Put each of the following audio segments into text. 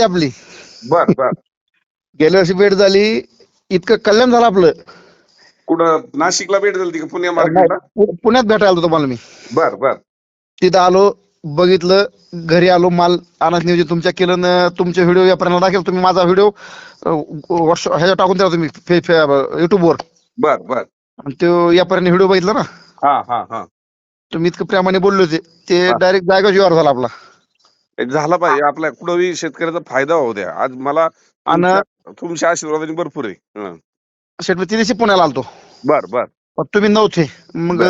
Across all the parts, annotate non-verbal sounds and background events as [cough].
असते आपली. बर बर. गेल्या वर्षी भेट झाली इतकं कल्याण झालं आपलं. कुठं नाशिकला भेट झाली का? मार्केटला? पु- पुण्यात भेटायला आलो तुम्हाला मी. बर बर. तिथं आलो बघितलं घरी आलो माल अनाथ नियोजन तुमच्या केलं न तुमचे व्हिडिओ यापर्यंत दाखल तुम्ही माझा व्हिडिओ व्हॉट्सअप ह्याच्या टाकून द्या तुम्ही फे फे युट्यूबवर बर बर. आणि तो यापर्यंत व्हिडिओ बघितला ना? हा हा हा. तुम्ही इतकं प्रेमाने बोलले होते ते हा. डायरेक्ट जागा जीवावर झाला आपला. झाला पाहिजे. आपल्या कुठंही शेतकऱ्याचा फायदा होऊ द्या. आज मला तुमच्या- तुमच्या आशीर्वादाने भरपूर आहे. हं. शेट मी तिथे पुण्याला आलतो. बर बर. पण तुम्ही नव्हते. मग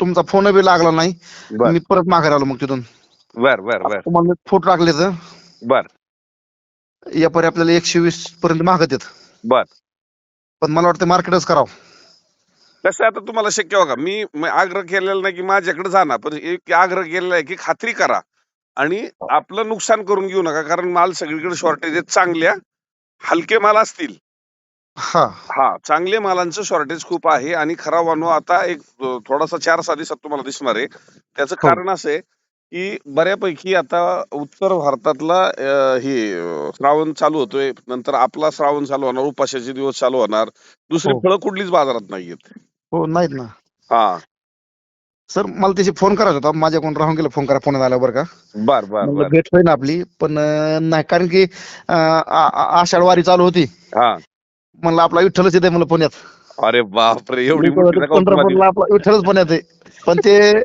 तुमचा फोन बी लागला नाही. बर. मी परत माघारी आलो मग तिथून. बर बर बर. तुम्हाला मी फोटो टाकले तर बर. यापर्यंत आपल्याला एकशे वीस पर्यंत मागत येत बर. पण मला वाटतं मार्केटच करावं. कसं आहे आता तुम्हाला शक्य हो का मी मी आग्रह केलेला नाही की माझ्याकडे जाणार पण एक आग्रह केलेला आहे की खात्री करा. आणि आपलं नुकसान करून घेऊ नका कारण माल सगळीकडे शॉर्टेज आहेत चांगल्या हलके माल असतील. हा. हा चांगले मालांचं शॉर्टेज खूप आहे आणि खरा वानो आता एक थोडासा चार सहा दिवसात तुम्हाला दिसणार आहे. त्याचं हो. कारण असं आहे की बऱ्यापैकी आता उत्तर भारतातला हे श्रावण चालू होतोय नंतर आपला श्रावण चालू होणार उपाशाचे दिवस चालू होणार दुसरी हो. फळं कुठलीच बाजारात नाहीयेत. हो नाहीत ना. हा. सर मला त्याची फोन करायचा होता. माझ्याकडून राहून गेला. फोन करा. पुण्यात आला बरं का. बर बर म्हणलं बर. भेट होईना आपली पण अं, नाही. कारण की अं, आ- आ- आषाढ वारी चालू होती. हा. म्हणलं आपला विठ्ठलच येते म्हणलं पुण्यात. अरे बापरे एवढी मोठी पंढरपूरला आपला विठ्ठलच पुण्यात आहे. पण ते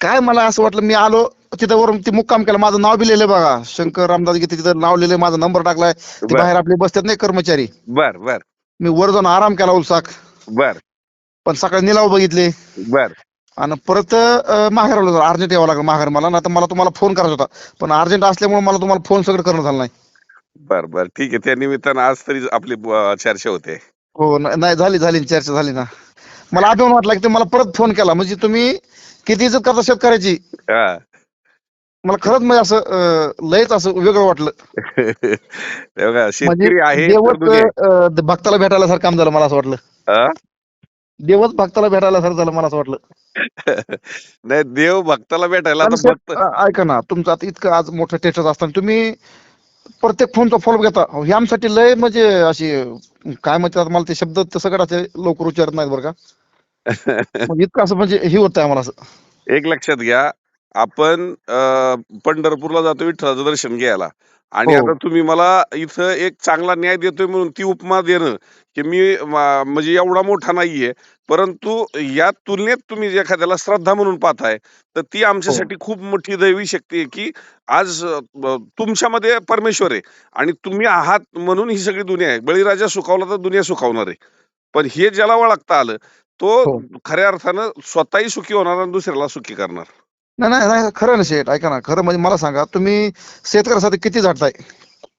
काय मला असं वाटलं मी आलो तिथं वरून ती मुक्काम केला. माझं नाव बी लिहिलंय बघा. शंकर रामदास गीते तिथं नाव लिहिलंय. माझा नंबर टाकलाय. ते बर. बाहेर आपले बसतात नाही कर्मचारी. बर बर. मी वर जाऊन आराम केला उलसाक. बर. पण सकाळी निलाव बघितले. बर. आणि परत माघार आलो अर्जंट यावं लागलं माघार मला. नाही तर मला तुम्हाला फोन करायचा होता. पण अर्जंट असल्यामुळे मला तुम्हाला फोन सगळं करणं झालं नाही. बर बर. ठीक आहे. त्या निमित्तानं आज तरी आपली अ, चर्चा होते. हो न- नाही झाली झाली. चर्चा झाली ना. मला अभिमान वाटला की तुम्ही मला परत फोन केला. म्हणजे तुम्ही किती इज्जत करता शेतकऱ्याची? हा. मला खरंच म्हणजे असं अं, लयच असं वेगळं वाटलं. [laughs] हे बघा म्हणजे शेतकरी आहे तर देवच दुनिया आहे. अं, भक्ताला भेटायला सारखं काम झालं मला असं वाटलं. हा? देवच भक्ताला भेटायला सारखं झालं मला असं वाटलं. [laughs] नाही देव भक्ताला भेटायला सर, भक्त ऐका ना तुमचं आता इतकं आज मोठं टेस्ट असताना तुम्ही प्रत्येक फोनचा फॉलो घेता. हे आमच्यासाठी लय म्हणजे अशी काय म्हणतात मला ते शब्द ते सगळं असे लवकर उच्चारत नाहीत बरं का. [laughs] इतकं असं म्हणजे हे होत आहे मला असं. एक लक्षात घ्या आपण अं, पंढरपूरला जातो विठ्ठलाचं दर्शन घ्यायला. आणि हो. आता तुम्ही मला इथं एक चांगला न्याय देतोय म्हणून ती उपमा देणं की मी मा- म्हणजे एवढा मोठा नाहीये परंतु या तुलनेत तुम्ही जे एखाद्याला श्रद्धा म्हणून पाहताय तर ती आमच्यासाठी खूप मोठी दैवी शक्ती आहे की आज अं, तुमच्यामध्ये परमेश्वर आहे आणि तुम्ही आहात म्हणून ही सगळी दुनिया आहे. बळीराजा सुखावला तर दुनिया सुखावणार आहे. पण हे ज्याला ओळखता आलं तो हो. खऱ्या अर्थानं स्वतःही सुखी होणार आणि दुसऱ्याला सुखी करणार. नाही नाही नाही खरं ना शेठ ऐका ना खरं म्हणजे मला सांगा तुम्ही शेतकऱ्यासाठी किती झटताय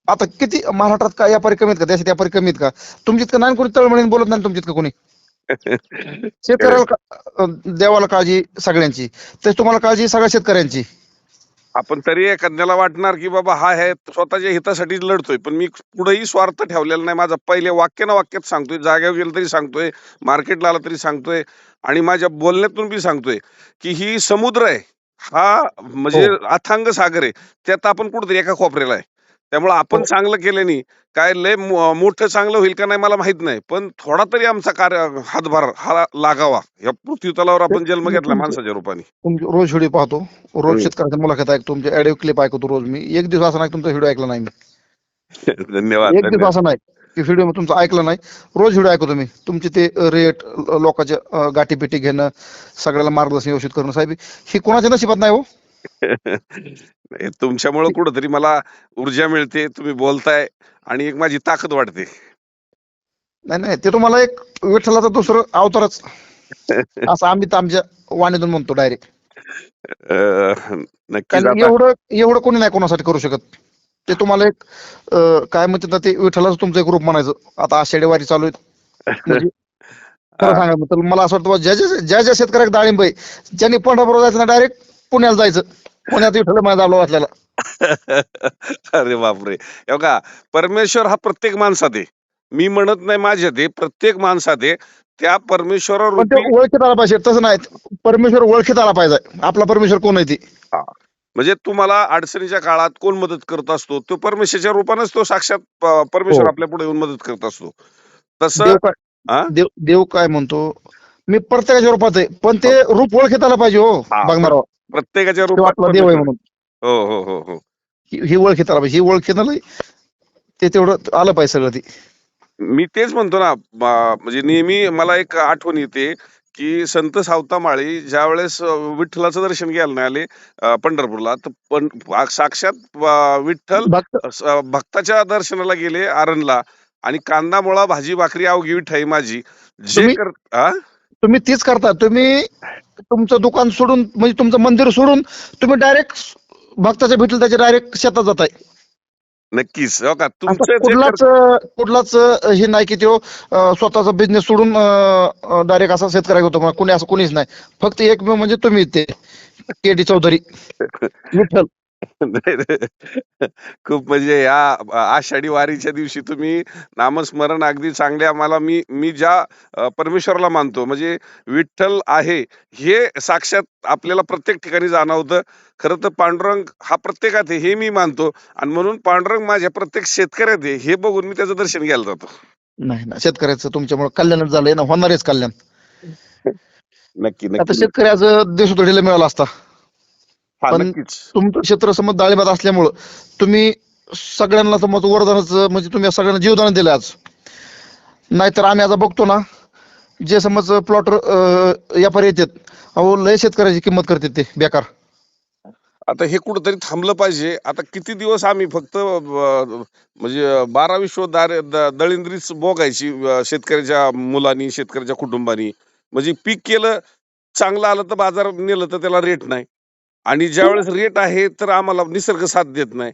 आता किती महाराष्ट्रात काय व्यापारी कमीत का? देशात व्यापारी कमीत का? तुमची इतकं नाही कोणी तळमळीने बोलत नाही तुमची इतकं कोणी. [laughs] शेतकऱ्याला का- देवाला काळजी सगळ्यांची तर तुम्हाला काळजी सगळ्या शेतकऱ्यांची. आपण तरी एखाद्याला वाटणार की बाबा हा आहे स्वतःच्या हितासाठी लढतोय पण मी कुठेही स्वार्थ ठेवलेला नाही. माझा पहिले वाक्य ना वाक्यात सांगतोय जाग्यावर गेलं तरी सांगतोय मार्केटला आला तरी सांगतोय आणि माझ्या बोलण्यातून बी सांगतोय की ही समुद्र आहे. हा म्हणजे अथांग सागर आहे. त्यात आपण कुठेतरी एका कोपऱ्याला आहे. त्यामुळे आपण हो. चांगलं केल्याने काय लय मो- मोठं चांगलं होईल का नाही मला माहीत नाही. पण थोडा तरी आमचा कार्य हातभार हा लागावा. या पृथ्वी तलावर आपण जन्म घेतला माणसाच्या रूपाने. तुमची रोज व्हिडिओ पाहतो. रोज. शेतकऱ्याच्या मुलाखत ऐकतो. तुमचे ऑडिओ क्लिप ऐकतो रोज मी. एक दिवस असं नाही तुमचा व्हिडिओ ऐकला नाही मी. [laughs] धन्यवाद एक दिवस धन्यवाद. असं नाही. व्हिडिओ तुमचा ऐकला नाही. रोज व्हिडिओ ऐकतो मी तुमचे ते रेट लोकांचे अं, गाठीपिटी घेणं सगळ्याला मार्गदर्शन व्यवस्थित करणं साहेब ही कोणाच्या नशिबात नाही हो? [laughs] तुमच्यामुळं कुठंतरी मला ऊर्जा मिळते तुम्ही बोलताय आणि एक माझी ताकद वाढते. नाही नाही ते तुम्हाला एक विठ्ठलाचा दुसरं अवतारच. [laughs] असं आम्ही तर आमच्या वाणीतून म्हणतो डायरेक्ट एवढं एवढं कोणी नाही कोणासाठी करू शकत. ते तुम्हाला एक अं, काय म्हणतात ना ते विठ्ठलाचं तुमचं एक रूप म्हणायचं. आता आषाढी वारी चालू आहे म्हणजे [laughs] खरं. सांगा तर मला असं वाटतं बा, ज्या ज्या ज्या ज्या शेतकऱ्याला डाळिंब आहे ज्यांनी पंढरपूर जायचं ना डायरेक्ट पुण्याला जायचं. पुण्यात विठ्ठल माझा दाबला वाचलेला [laughs] अरे बापरे. हे बघा परमेश्वर हा प्रत्येक माणसात आहे. मी म्हणत नाही माझ्यात आहे प्रत्येक माणसात आहे. त्या परमेश्वरावर पण ते ओळखीत आला पाहिजे तसं नाही. परमेश्वर ओळखीत आला पाहिजे. आपला परमेश्वर कोण आहे ती? म्हणजे तुम्हाला अडचणीच्या काळात कोण मदत करत असतो? तो परमेश्वरच्या रूपानेच तो साक्षात परमेश्वर हो. आपल्या पुढे येऊन मदत करत असतो. तसं देव काय हा? देव काय म्हणतो? मी प्रत्येकाच्या रूपात आहे पण ते रूप ओळखीत आलं पाहिजे हो हा. बघणार प्रत्येकाच्या रूपात देव आहे म्हणून. हो हो हो हो. ही ही ओळखीत आला पाहिजे ही ओळखीत आलं ते तेवढं आलं पाहिजे सगळं ती. मी तेच म्हणतो ना म्हणजे नेहमी मला एक आठवण येते की संत सावतामाळी ज्या वेळेस विठ्ठलाचं दर्शन घ्यायला नाही आले अं, पंढरपूरला तर पण साक्षात अं, विठ्ठल भक्त स- भक्ताच्या दर्शनाला गेले आरणला आणि कांदा मुळा भाजी भाकरी अवघी विठाई माझी. जे तुम्ही- कर? तुम्ही तीच करता. तुम्ही तुमचं दुकान सोडून म्हणजे तुमचं मंदिर सोडून तुम्ही डायरेक्ट भक्ताच्या भेटलं त्याच्या डायरेक्ट शेतात जाताय. नक्कीच. हो का? तुमचं जे कुठलाच कुठलाच हे नाही की तो अं, स्वतःचा बिझनेस सोडून डायरेक्ट असा शेतकऱ्या होतो कोणी असं कोणीच नाही. फक्त एक म्हणजे तुम्ही ते के डी चौधरी. [laughs] विठ्ठल. नाही, [laughs] नाही. खूप म्हणजे या आषाढी वारीच्या दिवशी तुम्ही नामस्मरण अगदी चांगल्या मला मी मी ज्या अ, परमेश्वराला मानतो म्हणजे विठ्ठल आहे हे साक्षात आपल्याला प्रत्येक ठिकाणी जाणवतं. खरं तर पांडुरंग हा प्रत्येकात आहे हे मी मानतो. आणि म्हणून पांडुरंग माझ्या प्रत्येक शेतकऱ्यात आहे हे बघून मी त्याचं दर्शन घ्यायला जातो. नाही ना शेतकऱ्याचं तुमच्यामुळे कल्याणच झालंय ना होणारच कल्याण. [laughs] नक्की आता नक्की. शेतकऱ्याचं देशोधडीला मिळाला असता. पण- तुमचं क्षेत्र समज डाळिंबात असल्यामुळं तुम्ही सगळ्यांना समज वरदानाचं म्हणजे तुम्ही सगळ्यांना जीवदान दिलं आज. नाहीतर आम्ही आता बघतो ना जे समज प्लॉटर व्यापारी येतात अहो लय शेतकऱ्याची किंमत करतात ते बेकार. आता हे कुठंतरी थांबलं पाहिजे. आता किती दिवस आम्ही फक्त म्हणजे बारा विश्व दार दळिंद्रीच बोगायची शेतकऱ्याच्या मुलांनी शेतकऱ्याच्या कुटुंबानी. म्हणजे पीक केलं चांगलं आलं तर बाजार नेलं तर त्याला रेट नाही. आणि ज्यावेळेस रेट आहे तर आम्हाला निसर्ग साथ देत नाही.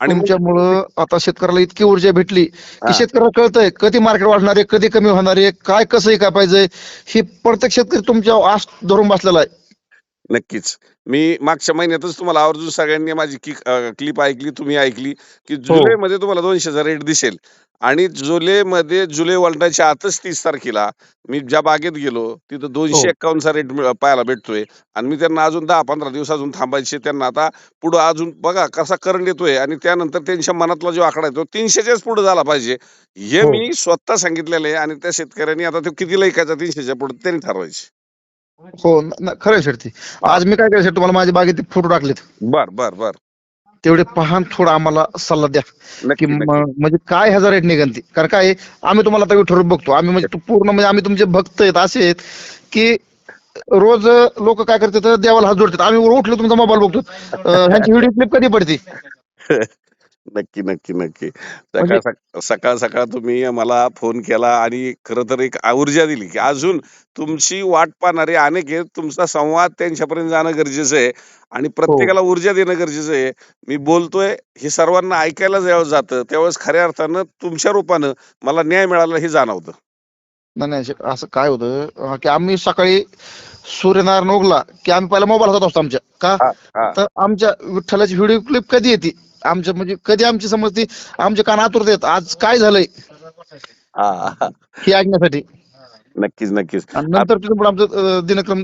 आणि तुमच्यामुळं आता शेतकऱ्याला इतकी ऊर्जा भेटली. की शेतकऱ्याला कळतंय कधी मार्केट वाढणार आहे कधी कमी होणार आहे काय कसं काय पाहिजे ही प्रत्येक शेतकरी तुमच्या आस धरून बसलेला आहे. नक्कीच. मी मागच्या महिन्यातच तुम्हाला आवर्जून सगळ्यांनी माझी क्लिप ऐकली तुम्ही ऐकली की हो. जुलैमध्ये तुम्हाला दोनशेचा रेट दिसेल आणि जुलैमध्ये जुलै वॉल्टाच्या आतच तीस तारखेला मी ज्या बागेत गेलो तिथं दोनशे हो. एक्कावन्नचा रेट पाहायला भेटतोय आणि मी त्यांना अजून दहा पंधरा दिवस अजून थांबायचे त्यांना आता पुढं अजून बघा कसा करंट येतोय आणि त्यानंतर त्यांच्या मनातला जो आकडा येतो तीनशेच्याच पुढे झाला पाहिजे हे हो. मी स्वतः सांगितलेलं आहे आणि त्या शेतकऱ्यांनी आता तो किती ऐकायचा तीनशेच्या पुढे त्यांनी ठरवायचे हो न- न- खरं शेट ते. आज मी काय करायचं तुम्हाला माझ्या बागेत फोटो टाकलेत. बर बर बर. तेवढे पाहून थोडा आम्हाला सल्ला द्या. की नक्की नक्की. म- म्हणजे काय ह्याचा रेट निघन ती? कारण काय आहे, आम्ही तुम्हाला आता ठरवून बघतो. आम्ही म्हणजे तू पूर्ण म्हणजे आम्ही तुमचे भक्त आहेत असे आहेत की रोज लोक काय करतात देवाला हात जोडतात. आम्ही उठलो तुमचा मोबाईल बघतो. अं, ह्यांची व्हिडिओ क्लिप कधी पडते? [laughs] नक्की नक्की नक्की. म्हणजे- सकाळ सक- सकाळ सकाळ तुम्ही मला फोन केला आणि खरं तर एक ऊर्जा दिली की अजून तुमची वाट पाहणारे अनेक आहेत तुमचा संवाद त्यांच्यापर्यंत जाणं गरजेचं आहे आणि प्रत्येकाला ऊर्जा देणं गरजेचं आहे. मी बोलतोय हे सर्वांना ऐकायला ज्यावेळेस जातं त्यावेळेस खऱ्या अर्थानं तुमच्या रूपानं मला न्याय मिळाला हे जाणवतं. नाही नाही असं काय होतं अं, की आम्ही सकाळी सूर्यनारायण उगला की आम्ही पहिला मोबाईल हातात असतो आमच्या का? हा, हा. तर आमच्या विठ्ठलाची व्हिडिओ क्लिप कधी येते? आमच्या म्हणजे कधी आमची समजती आमचे कान आतुरत आहेत आज काय झालंय? हा, ऐकण्यासाठी. नक्कीच नक्कीच. आणि नंतर तिथून पुढे आमचं अं, दिनक्रम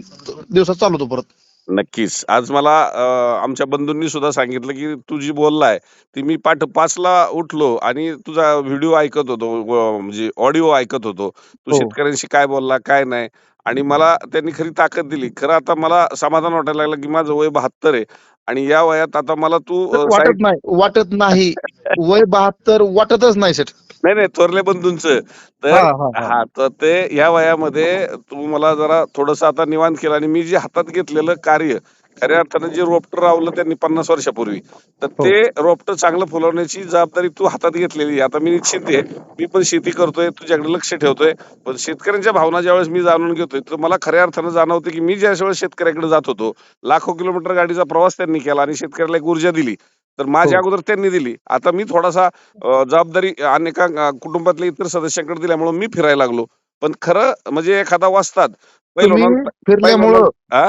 दिवसात चालू होतो परत. नक्कीच. आज मला अं, आमच्या बंधूंनी सुद्धा सांगितलं की तू जी बोललाय ती मी पाठ पाचला उठलो आणि तुझा व्हिडिओ ऐकत होतो व- म्हणजे ऑडिओ ऐकत होतो. तू हो. शेतकऱ्यांशी काय बोलला काय नाही? आणि मला त्यांनी खरी ताकद दिली. खरं आता मला समाधान वाटायला लागलं की माझं वय बहात्तर आहे. आणि या वयात आता मला तू वाटत नाही वाटत नाही. वय बहात्तर वाटतच नाही सेट नाही नाही थोरले बंधूंचं. तर. हा तर ते या वयामध्ये तू मला जरा थोडस आता निवांत केलं आणि मी जे हातात घेतलेलं कार्य खऱ्या अर्थानं जे रोपट रावलं त्यांनी पन्नास वर्षापूर्वी तर हो. ते रोपट चांगलं फुलवण्याची जबाबदारी तू हातात घेतलेली. आता मी निश्चित आहे मी पण शेती करतोय तुझ्याकडे लक्ष ठेवतोय पण शेतकऱ्यांच्या भावना ज्यावेळेस मी जाणून घेतोय तर मला खऱ्या अर्थानं जाणवतं की मी ज्या वेळेस शेतकऱ्याकडे जात होतो लाखो किलोमीटर गाडीचा प्रवास त्यांनी केला आणि शेतकऱ्याला एक ऊर्जा दिली तर माझ्या हो. अगोदर त्यांनी दिली आता मी थोडासा जबाबदारी अनेका कुटुंबातल्या इतर सदस्यांकडे दिल्यामुळे मी फिरायला लागलो पण खरं म्हणजे एखादा वाचतात फिरल्यामुळं हा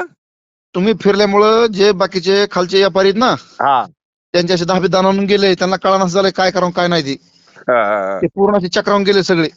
तुम्ही फिरल्यामुळं जे बाकीचे खालचे व्यापारी आहेत ना हा. त्यांचे असे दहाबी दानावून गेले त्यांना कळा झालंय काय करावं काय नाही ते. हा, हा, ते पूर्ण असे चक्रावून गेले सगळे.